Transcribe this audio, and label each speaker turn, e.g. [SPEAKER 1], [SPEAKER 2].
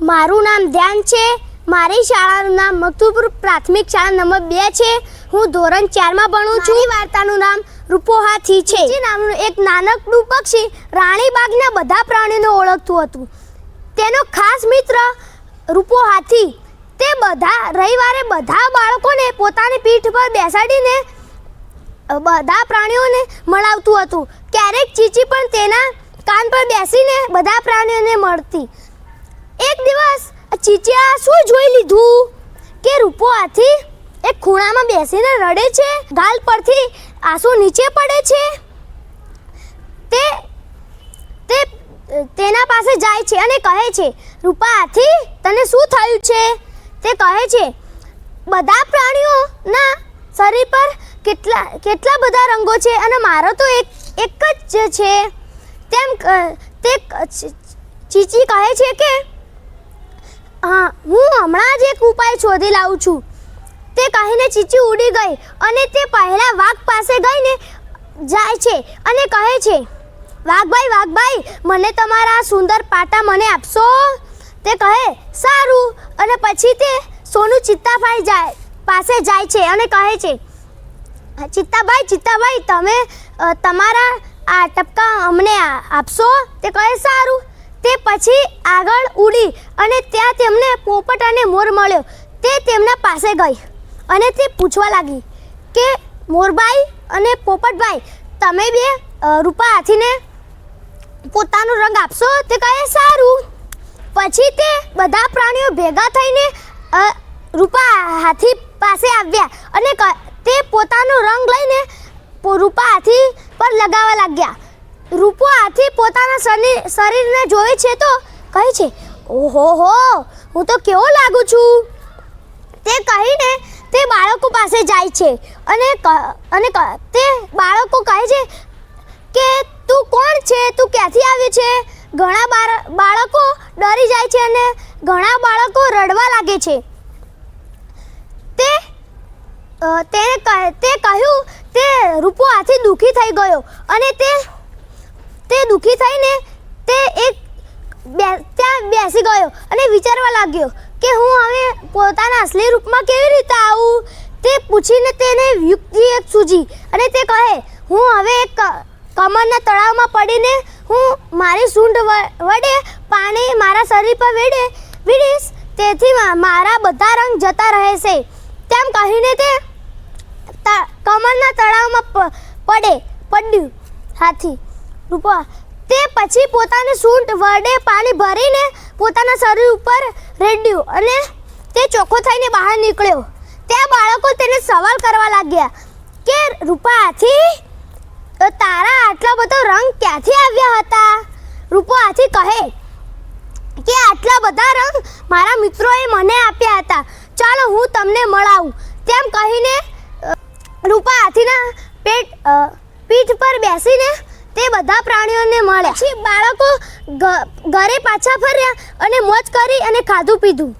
[SPEAKER 1] મારું નામ ધ્યાન છે. મારી શાળાનું નામ મકતુપુર પ્રાથમિક શાળા નંબર બે છે. હું ધોરણ ચારમાં ભણું છું. મારી વાર્તાનું નામ રૂપોહાથી છે. જે નામનું એક નાનકડું પક્ષી રાણીબાગના બધા પ્રાણીઓને ઓળખતું હતું. તેનો ખાસ મિત્ર રૂપોહાથી. તે બધા રવિવારે બધા બાળકોને પોતાની પીઠ પર બેસાડીને બધા પ્રાણીઓને મળાવતું હતું. ક્યારેક ચીચી પણ તેના કાન પર બેસીને બધા પ્રાણીઓને મળતી. એક દિવસ આ ચીચીએ શું જોઈ લીધું? કે રૂપો હાથી એક ખૂણામાં બેસીને રડે છે, ગાલ પરથી આંસુ નીચે પડે છે. તે તે, તેના પાસે જાય છે અને કહે છે, રૂપા હાથી તને શું થયું છે? તે કહે છે, બધા પ્રાણીઓના શરીર પર કેટલા કેટલા બધા રંગો છે અને મારો તો એક એક જ છે. તેમ, તે ચીચી કહે છે કે હા, હું હમણાં જ એક ઉપાય શોધી લાવું છું. તે કહીને ચીચી ઉડી ગઈ અને તે પહેલા વાઘ પાસે ગઈને જાય છે અને કહે છે, વાઘભાઈ વાઘભાઈ, મને તમારા સુંદર પાટા મને આપશો? તે કહે, સારું. અને પછી તે સોનું ચિત્તાભાઈ જાય, પાસે જાય છે અને કહે છે, ચિત્તાભાઈ ચિત્તાભાઈ, તમે તમારા આ ટપકા અમને આપશો? તે કહે, સારું. તે પછી આગળ ઉડી અને ત્યાં તેમને પોપટ અને મોર મળ્યો. તે તેમના પાસે ગઈ અને તે પૂછવા લાગી કે મોરભાઈ અને પોપટભાઈ, તમે બે રૂપા હાથીને પોતાનો રંગ આપશો? તે કહે, સારું. પછી તે બધા પ્રાણીઓ ભેગા થઈને રૂપા હાથી પાસે આવ્યા અને તે પોતાનો રંગ લઈને રૂપા હાથી પર લગાવવા લાગ્યા. રૂપો હાથી પોતાના શરીર, શરીરને જોવે છે તો કહે છે, ઓહો હો, હું તો કેવો લાગુ છું. તે કહીને તે બાળકો પાસે જાય છે અને અને તે બાળકો કહે છે કે, તું કોણ છે? તું ક્યાંથી આવ્યું છે? ઘણા બાળકો ડરી જાય છે અને ઘણા બાળકો રડવા લાગે છે. તે તેને તે કહ્યું, તે રૂપો હાથી દુઃખી થઈ ગયો અને તે તે દુઃખી થઈને તે એક ત્યાં બેસી ગયો અને વિચારવા લાગ્યો કે હું હવે પોતાના અસલી રૂપમાં કેવી રીતે આવું? તે પૂછીને તેને યુક્તિ એક સૂજી અને તે કહે, હું હવે એક કમરના તળાવમાં પડીને હું મારી સૂંઢ વડે પાણી મારા શરીર પર વેડે, વીડીશ. તેથી મારા બધા રંગ જતા રહેશે. તેમ કહીને તે કમરના તળાવમાં પડે, પડ્યું. હાથી રૂપા, તે પછી પોતાની સૂંઢ વડે પાણી ભરીને પોતાના શરીર ઉપર રેડ્યું અને તે ચોખ્ખો થઈને બહાર નીકળ્યો. ત્યાં બાળકો તેને સવાલ કરવા લાગ્યા કે, રૂપા હાથી તારા આટલા બધો રંગ ક્યાંથી આવ્યા હતા? રૂપો હાથી કહે કે, આટલા બધા રંગ મારા મિત્રોએ મને આપ્યા હતા. ચાલો, હું તમને મળાવું. તેમ કહીને રૂપા હાથીના પેટ પીઠ પર બેસીને તે બધા પ્રાણીઓને મળ્યા બાળકો ઘરે પાછા ફર્યા અને મોજ કરી અને ખાધું પીધું.